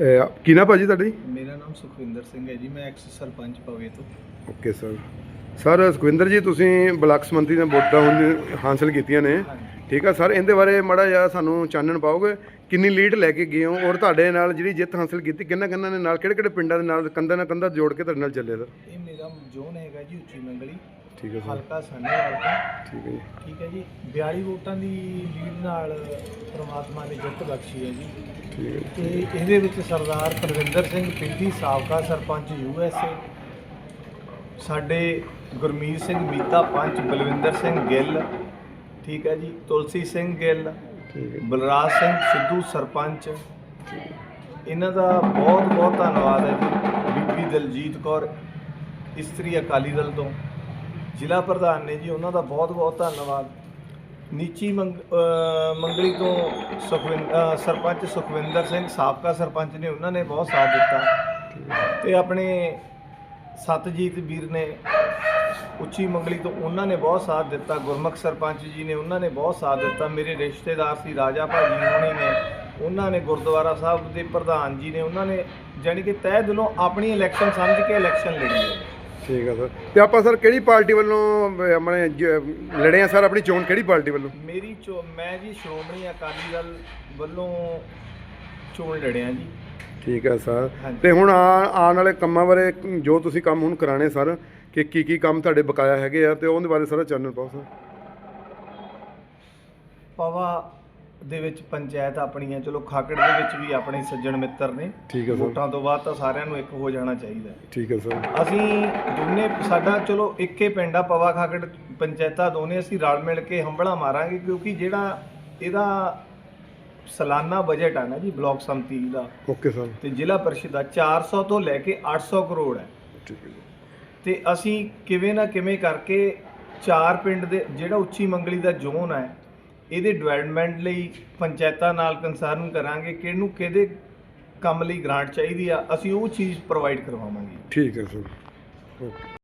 ਅਹ ਕੀ ਨਾ ਭਾਜੀ ਤੁਹਾਡੀ ਮੇਰਾ ਨਾਮ ਸੁਖਵਿੰਦਰ ਸਿੰਘ ਹੈ ਜੀ ਮੈਂ ਐਕਸ ਸਰਪੰਚ ਪਵੇ ਤੋਂ। Okay sir. ਸਰ ਸੁਖਵਿੰਦਰ ਜੀ ਤੁਸੀਂ ਬਲਾਕ ਸਮੰਤਰੀ ਦੀਆਂ ਵੋਟਾਂ ਹੁਣ ਹਾਸਲ ਕੀਤੀਆਂ ਨੇ। ਠੀਕ ਆ ਸਰ ਇਹਦੇ ਬਾਰੇ ਮਾੜਾ ਜਿਹਾ ਸਾਨੂੰ ਚਾਨਣ ਪਾਓਗੇ? ਕਿੰਨੀ ਲੀਡ ਲੈ ਕੇ ਗਏ ਹੋ? ਔਰ ਤੁਹਾਡੇ ਨਾਲ ਜਿਹੜੀ ਜਿੱਤ ਹਾਸਲ ਕੀਤੀ ਕਿੰਨਾ ਕਿੰਨਾ ਨੇ ਨਾਲ ਕਿਹੜੇ ਕਿਹੜੇ ਪਿੰਡਾਂ ਦੇ ਨਾਲ ਕੰਧਾਂ ਨਾਲ ਕੰਧਾਂ ਜੋੜ ਕੇ ਤੁਹਾਡੇ ਨਾਲ ਚੱਲੇ ਸਰ? ਇਹ ਮੇਰਾ ਜ਼ੋਨ ਹੈਗਾ ਜੀ ਉੱਚੀ ਮੰਗਲੀ। ਠੀਕ ਹੈ ਸਰ। ਹਲਕਾ ਸੰਨੇਵਾਲ ਤੋਂ ਠੀਕ ਹੈ ਜੀ। ਠੀਕ ਹੈ ਜੀ। 42 ਵੋਟਾਂ ਦੀ ਲੀਡ ਨਾਲ ਪ੍ਰਮਾਤਮਾ ਨੇ ਜਿੱਤ ਬਖਸ਼ੀ ਹੈ ਜੀ। ਠੀਕ ਹੈ ਜੀ, ਤੇ ਇਹਦੇ ਵਿੱਚ ਸਰਦਾਰ ਪ੍ਰਵਿੰਦਰ ਸਿੰਘ ਪਿੰਡੀ ਸਾਬਕਾ ਸਰਪੰਚ ਯੂਐਸਏ ਸਾਡੇ ਗੁਰਮੀਤ ਸਿੰਘ ਮੀਤਾ ਪੰਚ ਬਲਵਿੰਦਰ ਸਿੰਘ ਗਿੱਲ ਠੀਕ ਹੈ ਜੀ ਤੁਲਸੀ ਸਿੰਘ ਗਿੱਲ ਠੀਕ ਹੈ। ਬਲਰਾਜ ਸਿੰਘ ਸਿੱਧੂ ਸਰਪੰਚ। ਇਹਨਾਂ ਦਾ ਬਹੁਤ ਬਹੁਤ ਧੰਨਵਾਦ ਹੈ ਜੀ ਬੀਬੀ ਦਲਜੀਤ ਕੌਰ ਇਸਤਰੀ ਅਕਾਲੀ ਦਲ ਤੋਂ। ਜ਼ਿਲ੍ਹਾ ਪ੍ਰਧਾਨ ਨੇ ਜੀ, ਉਹਨਾਂ ਦਾ ਬਹੁਤ ਬਹੁਤ ਧੰਨਵਾਦ। ਨੀਚੀ ਮੰਗ ਮੰਗਲੀ ਤੋਂ ਸੁਖਵਿੰ ਸਰਪੰਚ ਸੁਖਵਿੰਦਰ ਸਿੰਘ, ਸਾਬਕਾ ਸਰਪੰਚ ਨੇ ਉਹਨਾਂ ਨੇ ਬਹੁਤ ਸਾਥ ਦਿੱਤਾ। ਤੇ ਆਪਣੇ ਸਤਜੀਤ ਵੀਰ ਨੇ ਉੱਚੀ ਮੰਗਲੀ ਤੋਂ ਉਹਨਾਂ ਨੇ ਬਹੁਤ ਸਾਥ ਦਿੱਤਾ। ਗੁਰਮੁਖ ਸਰਪੰਚ ਜੀ ਨੇ ਉਹਨਾਂ ਨੇ ਬਹੁਤ ਸਾਥ ਦਿੱਤਾ। ਮੇਰੇ ਰਿਸ਼ਤੇਦਾਰ ਸੀ ਰਾਜਾ ਭਾਜੀ ਹੋਣੀ ਨੇ, ਉਹਨਾਂ ਨੇ ਗੁਰਦੁਆਰਾ ਸਾਹਿਬ ਦੇ ਪ੍ਰਧਾਨ ਜੀ ਨੇ, ਉਹਨਾਂ ਨੇ ਜਾਣੀ ਕਿ ਤਹਿ ਦਿਲੋਂ ਆਪਣੀ ਇਲੈਕਸ਼ਨ ਸਮਝ ਕੇ ਇਲੈਕਸ਼ਨ ਲੜੀ ਹੈ। ਠੀਕ ਹੈ ਸਰ। ਤੇ ਆਪਾਂ ਸਰ ਕਿਹੜੀ ਪਾਰਟੀ ਵੱਲੋਂ ਅਹ, ਆਪਣੇ ਜ- ਲੜੇ ਆ ਸਰ? ਆਪਣੀ ਚੋਣ ਕਿਹੜੀ ਪਾਰਟੀ ਵੱਲੋਂ? ਮੇਰੀ ਚੋ ਮੈਂ ਜੀ ਸ਼੍ਰੋਮਣੀ ਅਕਾਲੀ ਦਲ ਵੱਲੋਂ ਚੋਣ ਲੜਿਆ ਜੀ। ਠੀਕ ਹੈ ਸਰ। ਹਾਂਜੀ। ਤੇ ਹੁਣ ਆ- ਆਉਣ ਵਾਲੇ ਕੰਮਾਂ ਬਾਰੇ ਜੋ ਤੁਸੀਂ ਕੰਮ ਹੁਣ ਕਰਾਣੇ ਸਰ ਕਿ ਕੀ ਕੀ ਕੰਮ ਤੁਹਾਡੇ ਬਕਾਇਆ ਹੈਗੇ ਆ ਤੇ ਉਹਦੇ ਬਾਰੇ ਸਾਰਾ ਚਾਨਣ ਪਾਓ ਸਰ। ਪਵਾ ਦੇ ਵਿੱਚ ਪੰਚਾਇਤ ਆਪਣੀ ਹੈ ਚਲੋ ਖਾਕੜ ਦੇ ਵਿੱਚ ਵੀ ਆਪਣੇ ਸੱਜਣ ਮਿੱਤਰ ਨੇ। ਠੀਕ ਹੈ ਸਰ। ਵੋਟਾਂ ਤੋਂ ਬਾਅਦ ਤਾਂ ਸਾਰਿਆਂ ਨੂੰ ਇੱਕ ਹੋ ਜਾਣਾ ਚਾਹੀਦਾ ਹੈ। ਠੀਕ ਹੈ ਸਰ। ਅਸੀਂ ਦੋਨੇ ਸਾਡਾ ਚਲੋ ਇੱਕੇ ਪਿੰਡ ਆ ਪਵਾ ਖਾਕੜ ਪੰਚਾਇਤਾਂ ਦੋਨੇ ਅਸੀਂ ਰਲ ਮਿਲ ਕੇ ਹੰਬਲਾ ਮਾਰਾਂਗੇ ਕਿਉਂਕਿ ਜਿਹੜਾ ਇਹਦਾ ਸਾਲਾਨਾ ਬਜਟ ਆ ਨਾ ਜੀ ਬਲਾਕ ਸੰਮਤੀ ਦਾ। Okay sir. ਤੇ ਜ਼ਿਲ੍ਹਾ ਪਰਿਸ਼ਦ ਦਾ 400 ਤੋਂ ਲੈ ਕੇ 800 ਕਰੋੜ ਹੈ। ਠੀਕ ਹੈ ਜੀ। ਤੇ ਅਸੀਂ ਕਿਵੇਂ ਨਾ ਕਿਵੇਂ ਕਰਕੇ ਚਾਰ ਪਿੰਡ ਦੇ ਜਿਹੜਾ ਉੱਚੀ ਮੰਗਲੀ ਦਾ ਜ਼ੋਨ ਹੈ ਇਹਦੇ ਡਿਵੈਲਪਮੈਂਟ ਲਈ ਪੰਚਾਇਤਾਂ ਨਾਲ ਕੰਸਰਨ ਕਰਾਂਗੇ ਕਿਹਨੂੰ ਕਿਹਦੇ ਕੰਮ ਲਈ ਗ੍ਰਾਂਟ ਚਾਹੀਦੀ ਆ, ਅਸੀਂ ਉਹ ਚੀਜ਼ ਪ੍ਰੋਵਾਈਡ ਕਰਵਾਵਾਂਗੇ। ਠੀਕ ਹੈ ਸਰ। ਓਕੇ।